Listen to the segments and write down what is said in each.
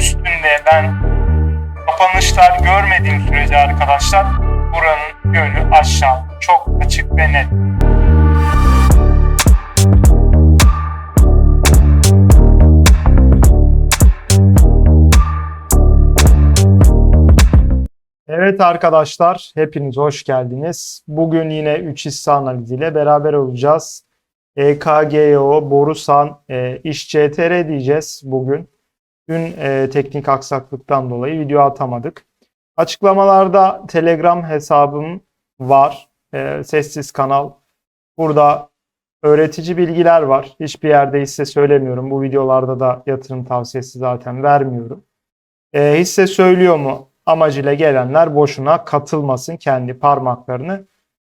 Üstünde ben kapanışlar görmediğim sürece arkadaşlar buranın yönü aşağı. Çok açık ve net. Evet arkadaşlar, hepiniz hoş geldiniz. Bugün yine 3 hisse analiziyle beraber olacağız. E EKGO, Borusan, e, İş CTR diyeceğiz bugün. Dün e, teknik aksaklıktan dolayı video atamadık. Açıklamalarda Telegram hesabım var. E, sessiz kanal. Burada öğretici bilgiler var. Hiçbir yerde hisse söylemiyorum. Bu videolarda da yatırım tavsiyesi zaten vermiyorum. E, hisse söylüyor mu amacıyla gelenler boşuna katılmasın. Kendi parmaklarını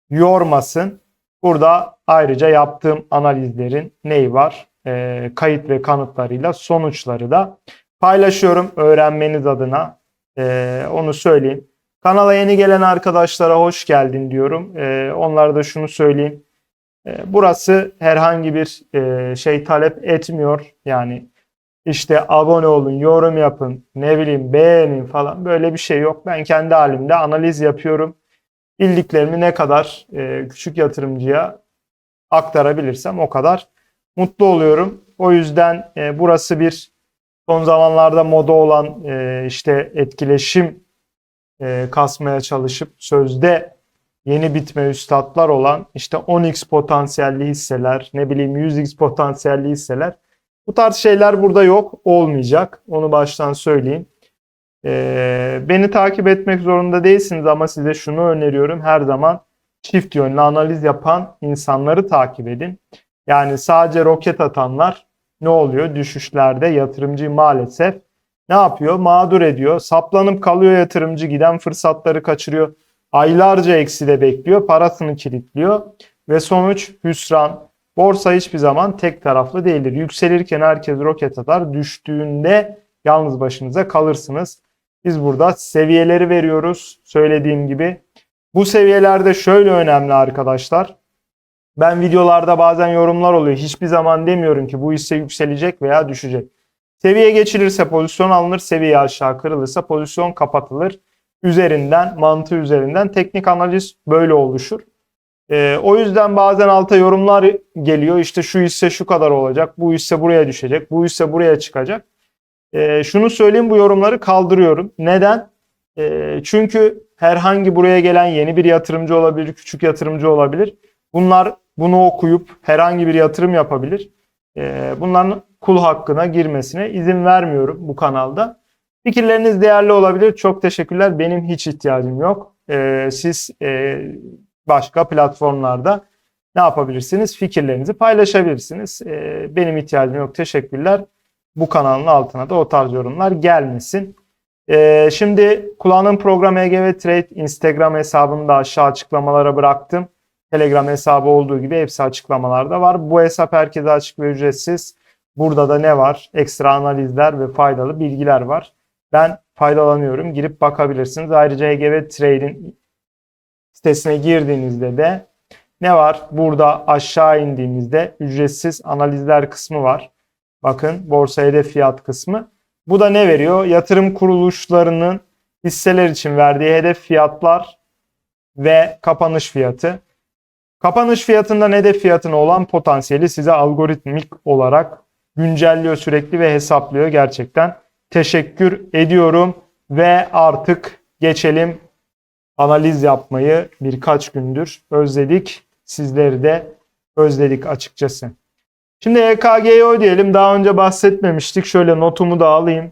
yormasın. Burada ayrıca yaptığım analizlerin neyi var? E, kayıt ve kanıtlarıyla sonuçları da paylaşıyorum öğrenmeniz adına. E, onu söyleyeyim. Kanala yeni gelen arkadaşlara hoş geldin diyorum. E, onlara da şunu söyleyeyim. E, burası herhangi bir e, şey talep etmiyor. Yani işte abone olun, yorum yapın, ne bileyim beğenin falan böyle bir şey yok. Ben kendi halimde analiz yapıyorum. Bildiklerimi ne kadar e, küçük yatırımcıya aktarabilirsem o kadar mutlu oluyorum. O yüzden e, burası bir son zamanlarda moda olan e, işte etkileşim e, kasmaya çalışıp sözde yeni bitme üstadlar olan işte 10x potansiyelli hisseler, ne bileyim 100x potansiyelli hisseler. Bu tarz şeyler burada yok, olmayacak. Onu baştan söyleyeyim. Ee, beni takip etmek zorunda değilsiniz ama size şunu öneriyorum. Her zaman çift yönlü analiz yapan insanları takip edin. Yani sadece roket atanlar ne oluyor? Düşüşlerde yatırımcı maalesef ne yapıyor? Mağdur ediyor. Saplanıp kalıyor yatırımcı giden fırsatları kaçırıyor. Aylarca ekside bekliyor. Parasını kilitliyor. Ve sonuç hüsran. Borsa hiçbir zaman tek taraflı değildir. Yükselirken herkes roket atar. Düştüğünde yalnız başınıza kalırsınız. Biz burada seviyeleri veriyoruz. Söylediğim gibi. Bu seviyelerde şöyle önemli arkadaşlar. Ben videolarda bazen yorumlar oluyor. Hiçbir zaman demiyorum ki bu hisse yükselecek veya düşecek. Seviye geçilirse pozisyon alınır, seviye aşağı kırılırsa pozisyon kapatılır. Üzerinden, mantığı üzerinden teknik analiz böyle oluşur. Ee, o yüzden bazen alta yorumlar geliyor. İşte şu hisse şu kadar olacak, bu hisse buraya düşecek, bu hisse buraya çıkacak. Ee, şunu söyleyeyim bu yorumları kaldırıyorum. Neden? Ee, çünkü herhangi buraya gelen yeni bir yatırımcı olabilir, küçük yatırımcı olabilir. Bunlar bunu okuyup herhangi bir yatırım yapabilir. Ee, bunların kul hakkına girmesine izin vermiyorum bu kanalda. Fikirleriniz değerli olabilir. Çok teşekkürler. Benim hiç ihtiyacım yok. Ee, siz e, başka platformlarda ne yapabilirsiniz? Fikirlerinizi paylaşabilirsiniz. Ee, benim ihtiyacım yok. Teşekkürler. Bu kanalın altına da o tarz yorumlar gelmesin. Şimdi kullandığım program EGV Trade Instagram hesabını da aşağı açıklamalara bıraktım. Telegram hesabı olduğu gibi hepsi açıklamalarda var. Bu hesap herkese açık ve ücretsiz. Burada da ne var? Ekstra analizler ve faydalı bilgiler var. Ben faydalanıyorum. Girip bakabilirsiniz. Ayrıca EGV Trade'in sitesine girdiğinizde de ne var? Burada aşağı indiğimizde ücretsiz analizler kısmı var. Bakın borsa hedef fiyat kısmı. Bu da ne veriyor? Yatırım kuruluşlarının hisseler için verdiği hedef fiyatlar ve kapanış fiyatı. Kapanış fiyatından hedef fiyatına olan potansiyeli size algoritmik olarak güncelliyor sürekli ve hesaplıyor gerçekten. Teşekkür ediyorum ve artık geçelim analiz yapmayı birkaç gündür özledik. Sizleri de özledik açıkçası. Şimdi EKGO diyelim. Daha önce bahsetmemiştik. Şöyle notumu da alayım.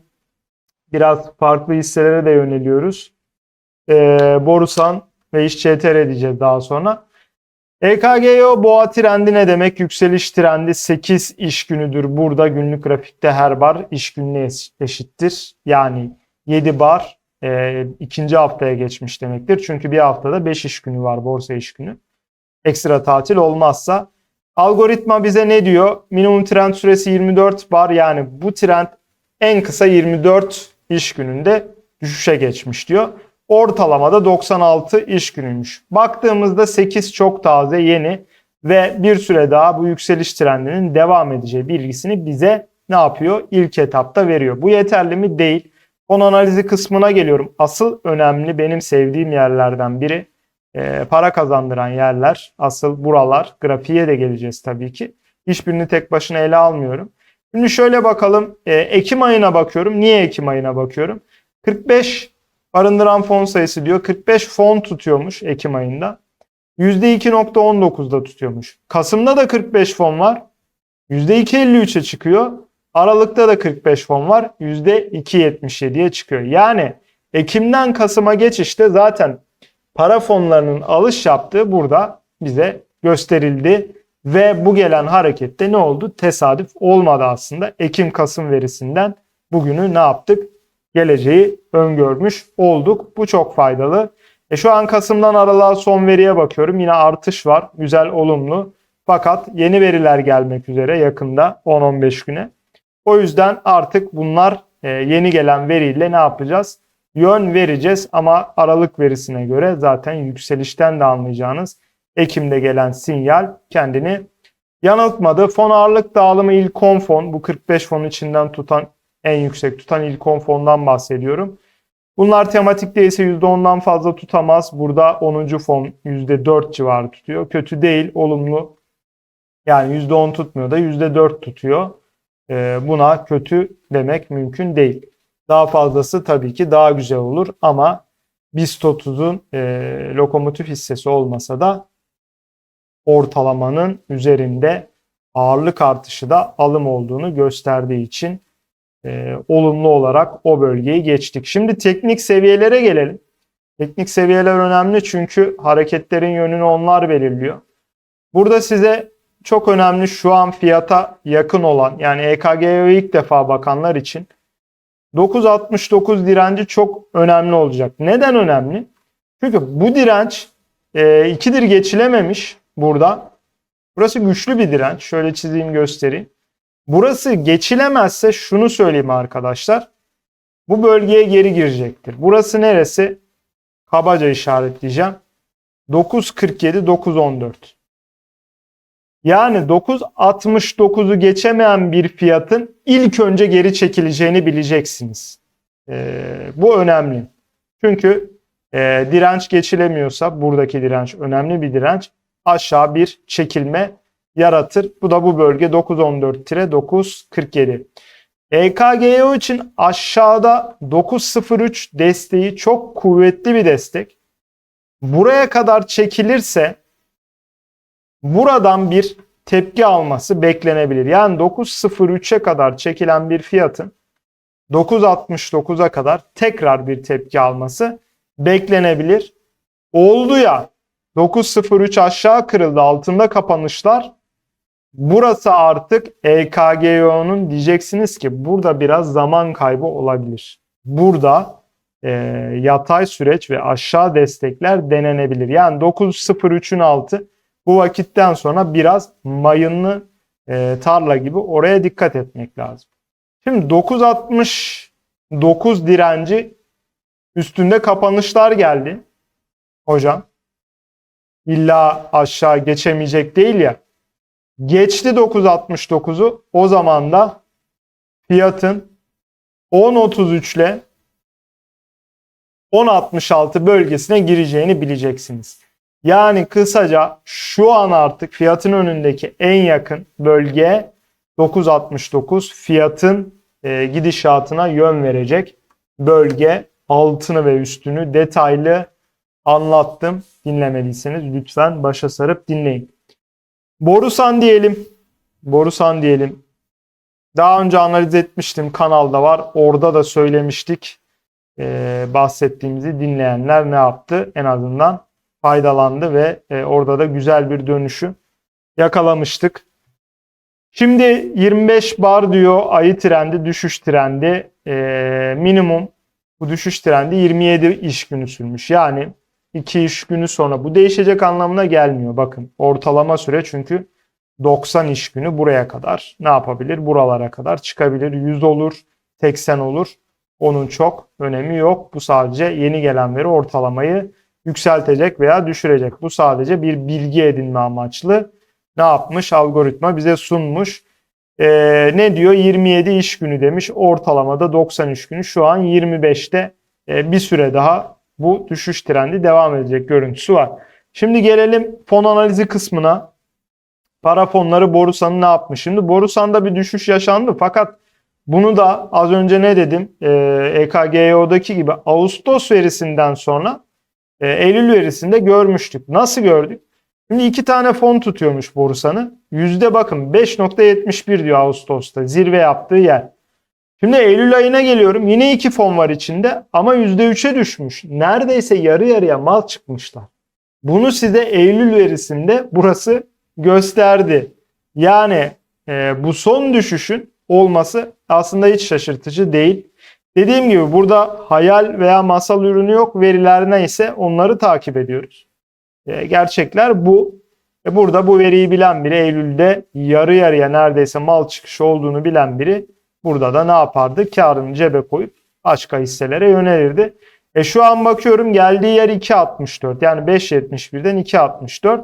Biraz farklı hisselere de yöneliyoruz. Ee, Borusan ve İş CTR diyeceğiz daha sonra. EKGO boğa trendi ne demek? Yükseliş trendi 8 iş günüdür. Burada günlük grafikte her bar iş gününe eş- eşittir. Yani 7 bar e, ikinci haftaya geçmiş demektir. Çünkü bir haftada 5 iş günü var borsa iş günü. Ekstra tatil olmazsa. Algoritma bize ne diyor? Minimum trend süresi 24 bar yani bu trend en kısa 24 iş gününde düşüşe geçmiş diyor. Ortalamada 96 iş günüymüş. Baktığımızda 8 çok taze, yeni ve bir süre daha bu yükseliş trendinin devam edeceği bilgisini bize ne yapıyor? İlk etapta veriyor. Bu yeterli mi? Değil. Fon analizi kısmına geliyorum. Asıl önemli benim sevdiğim yerlerden biri e, para kazandıran yerler. Asıl buralar. Grafiğe de geleceğiz tabii ki. Hiçbirini tek başına ele almıyorum. Şimdi şöyle bakalım. E, Ekim ayına bakıyorum. Niye Ekim ayına bakıyorum? 45 barındıran fon sayısı diyor. 45 fon tutuyormuş Ekim ayında. %2.19'da tutuyormuş. Kasım'da da 45 fon var. %2.53'e çıkıyor. Aralık'ta da 45 fon var. %2.77'ye çıkıyor. Yani Ekim'den Kasım'a geçişte zaten para fonlarının alış yaptığı burada bize gösterildi. Ve bu gelen harekette ne oldu? Tesadüf olmadı aslında. Ekim-Kasım verisinden bugünü ne yaptık? Geleceği öngörmüş olduk. Bu çok faydalı. E şu an Kasım'dan Aralık'a son veriye bakıyorum. Yine artış var. Güzel, olumlu. Fakat yeni veriler gelmek üzere yakında 10-15 güne. O yüzden artık bunlar e, yeni gelen veriyle ne yapacağız? Yön vereceğiz ama Aralık verisine göre zaten yükselişten de anlayacağınız Ekim'de gelen sinyal kendini yanıltmadı. Fon ağırlık dağılımı ilk 10 fon. Bu 45 fon içinden tutan en yüksek tutan ilk 10 fondan bahsediyorum. Bunlar tematik değilse %10'dan fazla tutamaz. Burada 10. fon %4 civarı tutuyor. Kötü değil, olumlu. Yani %10 tutmuyor da %4 tutuyor. Ee, buna kötü demek mümkün değil. Daha fazlası tabii ki daha güzel olur ama BIST 30'un e, lokomotif hissesi olmasa da ortalamanın üzerinde ağırlık artışı da alım olduğunu gösterdiği için e, olumlu olarak o bölgeyi geçtik. Şimdi teknik seviyelere gelelim. Teknik seviyeler önemli çünkü hareketlerin yönünü onlar belirliyor. Burada size çok önemli şu an fiyata yakın olan yani EKG'ye ilk defa bakanlar için 9.69 direnci çok önemli olacak. Neden önemli? Çünkü bu direnç e, ikidir geçilememiş burada. Burası güçlü bir direnç. Şöyle çizeyim göstereyim. Burası geçilemezse şunu söyleyeyim arkadaşlar. Bu bölgeye geri girecektir. Burası neresi? Kabaca işaretleyeceğim. 9.47, 9.14. Yani 9.69'u geçemeyen bir fiyatın ilk önce geri çekileceğini bileceksiniz. Ee, bu önemli. Çünkü e, direnç geçilemiyorsa buradaki direnç önemli bir direnç. Aşağı bir çekilme yaratır. Bu da bu bölge 9.14-9.47. EKGO için aşağıda 9.03 desteği çok kuvvetli bir destek. Buraya kadar çekilirse buradan bir tepki alması beklenebilir. Yani 9.03'e kadar çekilen bir fiyatın 9.69'a kadar tekrar bir tepki alması beklenebilir. Oldu ya 9.03 aşağı kırıldı altında kapanışlar. Burası artık EKGO'nun diyeceksiniz ki burada biraz zaman kaybı olabilir. Burada e, yatay süreç ve aşağı destekler denenebilir. Yani 9.03'ün altı bu vakitten sonra biraz mayınlı e, tarla gibi oraya dikkat etmek lazım. Şimdi 9.69 direnci üstünde kapanışlar geldi. Hocam illa aşağı geçemeyecek değil ya. Geçti 9.69'u o zaman da fiyatın 10.33 ile 10.66 bölgesine gireceğini bileceksiniz. Yani kısaca şu an artık fiyatın önündeki en yakın bölge 9.69 fiyatın e, gidişatına yön verecek bölge altını ve üstünü detaylı anlattım. Dinlemediyseniz lütfen başa sarıp dinleyin. Borusan diyelim. Borusan diyelim. Daha önce analiz etmiştim kanalda var. Orada da söylemiştik. Ee, bahsettiğimizi dinleyenler ne yaptı? En azından faydalandı ve e, orada da güzel bir dönüşü yakalamıştık. Şimdi 25 bar diyor ayı trendi, düşüş trendi. E, minimum bu düşüş trendi 27 iş günü sürmüş. Yani 2 iş günü sonra bu değişecek anlamına gelmiyor. Bakın ortalama süre çünkü 90 iş günü buraya kadar ne yapabilir? Buralara kadar çıkabilir. 100 olur, 80 olur. Onun çok önemi yok. Bu sadece yeni gelen veri ortalamayı yükseltecek veya düşürecek. Bu sadece bir bilgi edinme amaçlı. Ne yapmış? Algoritma bize sunmuş. Ee, ne diyor? 27 iş günü demiş. Ortalamada 90 iş günü. Şu an 25'te e, bir süre daha bu düşüş trendi devam edecek görüntüsü var. Şimdi gelelim fon analizi kısmına. Para fonları Borusan'ı ne yapmış? Şimdi Borusan'da bir düşüş yaşandı fakat bunu da az önce ne dedim? Ee, EKGO'daki gibi Ağustos verisinden sonra e, Eylül verisinde görmüştük. Nasıl gördük? Şimdi iki tane fon tutuyormuş Borusan'ı. Yüzde bakın 5.71 diyor Ağustos'ta zirve yaptığı yer. Şimdi Eylül ayına geliyorum. Yine iki fon var içinde ama %3'e düşmüş. Neredeyse yarı yarıya mal çıkmışlar. Bunu size Eylül verisinde burası gösterdi. Yani e, bu son düşüşün olması aslında hiç şaşırtıcı değil. Dediğim gibi burada hayal veya masal ürünü yok. Veriler neyse onları takip ediyoruz. E, gerçekler bu. E, burada bu veriyi bilen biri Eylül'de yarı yarıya neredeyse mal çıkışı olduğunu bilen biri burada da ne yapardı? Karını cebe koyup başka hisselere yönelirdi. E şu an bakıyorum geldiği yer 2.64 yani 5.71'den 2.64.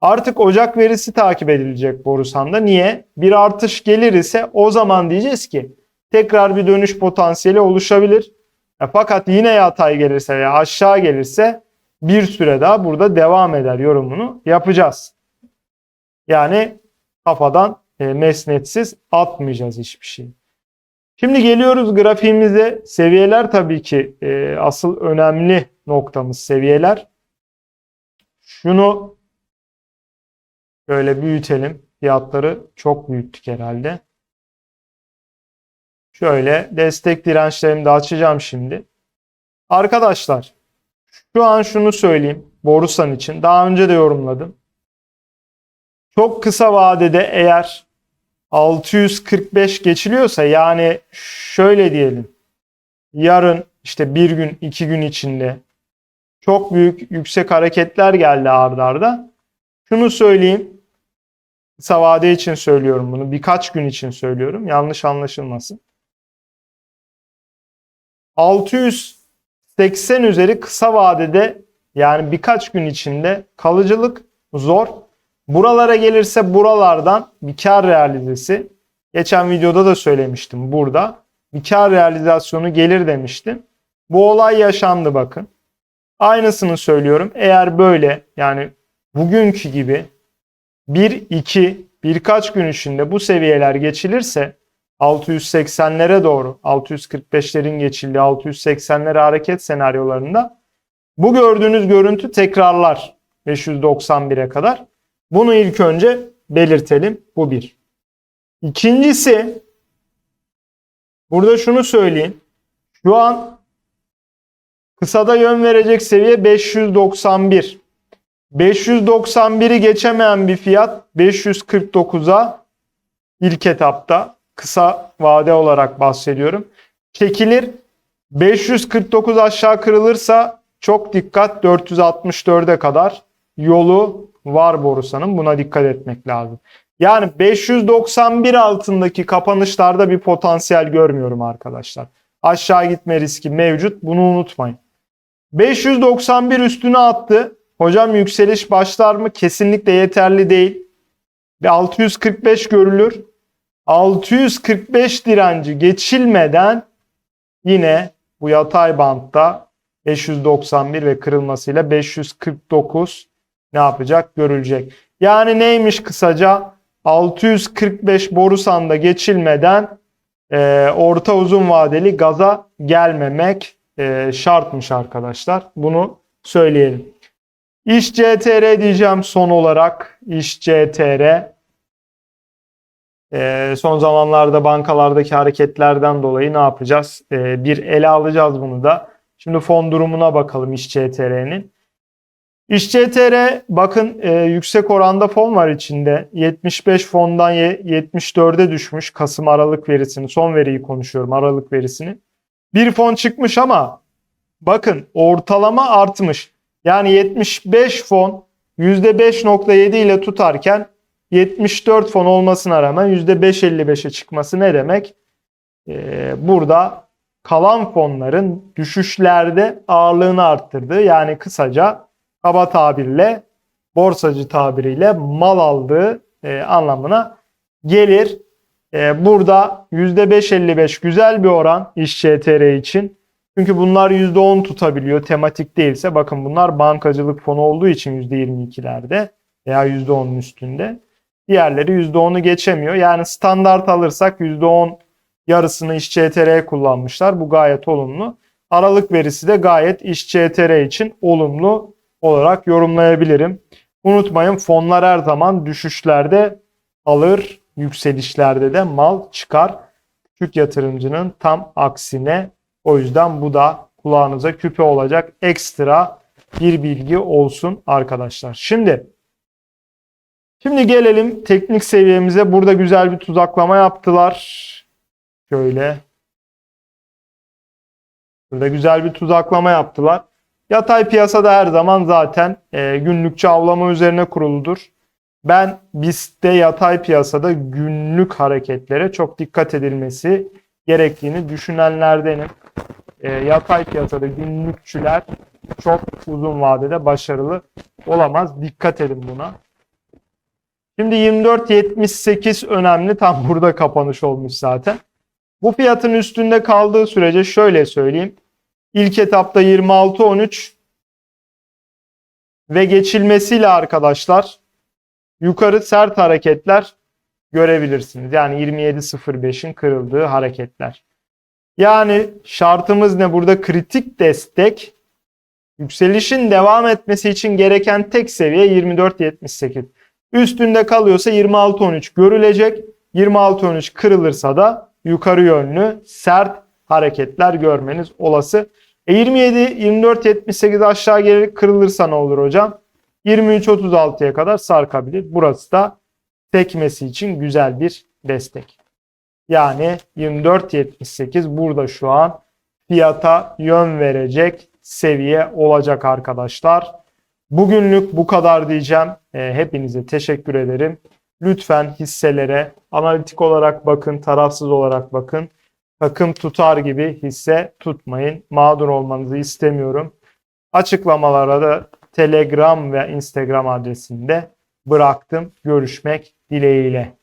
Artık Ocak verisi takip edilecek Borusan'da. Niye? Bir artış gelir ise o zaman diyeceğiz ki tekrar bir dönüş potansiyeli oluşabilir. E fakat yine yatay gelirse veya aşağı gelirse bir süre daha burada devam eder yorumunu yapacağız. Yani kafadan e, mesnetsiz atmayacağız hiçbir şey. Şimdi geliyoruz grafiğimize. Seviyeler tabii ki e, asıl önemli noktamız seviyeler. Şunu Böyle büyütelim. Fiyatları çok büyüttük herhalde. Şöyle destek dirençlerimi de açacağım şimdi. Arkadaşlar şu an şunu söyleyeyim Borusan için. Daha önce de yorumladım. Çok kısa vadede eğer 645 geçiliyorsa yani şöyle diyelim. Yarın işte bir gün iki gün içinde çok büyük yüksek hareketler geldi ardarda. Arda. Şunu söyleyeyim. Kısa vade için söylüyorum bunu. Birkaç gün için söylüyorum. Yanlış anlaşılmasın. 680 üzeri kısa vadede yani birkaç gün içinde kalıcılık zor. Buralara gelirse buralardan bir kar realizesi. Geçen videoda da söylemiştim burada. Bir kar realizasyonu gelir demiştim. Bu olay yaşandı bakın. Aynısını söylüyorum. Eğer böyle yani bugünkü gibi 1-2 birkaç gün içinde bu seviyeler geçilirse 680'lere doğru 645'lerin geçildiği 680'lere hareket senaryolarında bu gördüğünüz görüntü tekrarlar 591'e kadar. Bunu ilk önce belirtelim. Bu bir. İkincisi burada şunu söyleyeyim. Şu an kısada yön verecek seviye 591. 591'i geçemeyen bir fiyat 549'a ilk etapta kısa vade olarak bahsediyorum. Çekilir. 549 aşağı kırılırsa çok dikkat 464'e kadar yolu var Borusan'ın. Buna dikkat etmek lazım. Yani 591 altındaki kapanışlarda bir potansiyel görmüyorum arkadaşlar. Aşağı gitme riski mevcut. Bunu unutmayın. 591 üstüne attı. Hocam yükseliş başlar mı? Kesinlikle yeterli değil. Ve 645 görülür. 645 direnci geçilmeden yine bu yatay bantta 591 ve kırılmasıyla 549 ne yapacak görülecek. Yani neymiş kısaca 645 borusanda geçilmeden e, orta uzun vadeli gaza gelmemek e, şartmış arkadaşlar. Bunu söyleyelim. İş CTR diyeceğim son olarak. İş CTR. Ee, son zamanlarda bankalardaki hareketlerden dolayı ne yapacağız? Ee, bir ele alacağız bunu da. Şimdi fon durumuna bakalım İş CTR'nin. İşCTR bakın e, yüksek oranda fon var içinde. 75 fondan ye- 74'e düşmüş Kasım Aralık verisini. Son veriyi konuşuyorum Aralık verisini. Bir fon çıkmış ama bakın ortalama artmış. Yani 75 fon %5.7 ile tutarken 74 fon olmasına rağmen %5.55'e çıkması ne demek? Ee, burada kalan fonların düşüşlerde ağırlığını arttırdığı yani kısaca kaba tabirle borsacı tabiriyle mal aldığı e, anlamına gelir. E, burada %5.55 güzel bir oran iş CTR için. Çünkü bunlar %10 tutabiliyor tematik değilse. Bakın bunlar bankacılık fonu olduğu için %22'lerde veya %10'un üstünde. Diğerleri %10'u geçemiyor. Yani standart alırsak %10 yarısını iş kullanmışlar. Bu gayet olumlu. Aralık verisi de gayet iş için olumlu olarak yorumlayabilirim. Unutmayın fonlar her zaman düşüşlerde alır, yükselişlerde de mal çıkar. Küçük yatırımcının tam aksine o yüzden bu da kulağınıza küpe olacak ekstra bir bilgi olsun arkadaşlar. Şimdi şimdi gelelim teknik seviyemize. Burada güzel bir tuzaklama yaptılar. Şöyle. Burada güzel bir tuzaklama yaptılar. Yatay piyasada her zaman zaten e, günlükçe avlama üzerine kuruludur. Ben BIST'te yatay piyasada günlük hareketlere çok dikkat edilmesi gerektiğini düşünenlerdenim. E, yatay piyasada günlükçüler çok uzun vadede başarılı olamaz. Dikkat edin buna. Şimdi 24.78 önemli. Tam burada kapanış olmuş zaten. Bu fiyatın üstünde kaldığı sürece şöyle söyleyeyim. İlk etapta 26.13 ve geçilmesiyle arkadaşlar yukarı sert hareketler görebilirsiniz. Yani 27.05'in kırıldığı hareketler. Yani şartımız ne? Burada kritik destek yükselişin devam etmesi için gereken tek seviye 24.78. Üstünde kalıyorsa 26.13 görülecek. 26.13 kırılırsa da yukarı yönlü sert hareketler görmeniz olası. E 27 24 78 aşağı gelerek kırılırsa ne olur hocam? 23 36'ya kadar sarkabilir. Burası da tekmesi için güzel bir destek. Yani 24 78 burada şu an fiyata yön verecek seviye olacak arkadaşlar. Bugünlük bu kadar diyeceğim. E, hepinize teşekkür ederim. Lütfen hisselere analitik olarak bakın, tarafsız olarak bakın. Takım tutar gibi hisse tutmayın. Mağdur olmanızı istemiyorum. Açıklamalara da Telegram ve Instagram adresinde bıraktım. Görüşmek dileğiyle.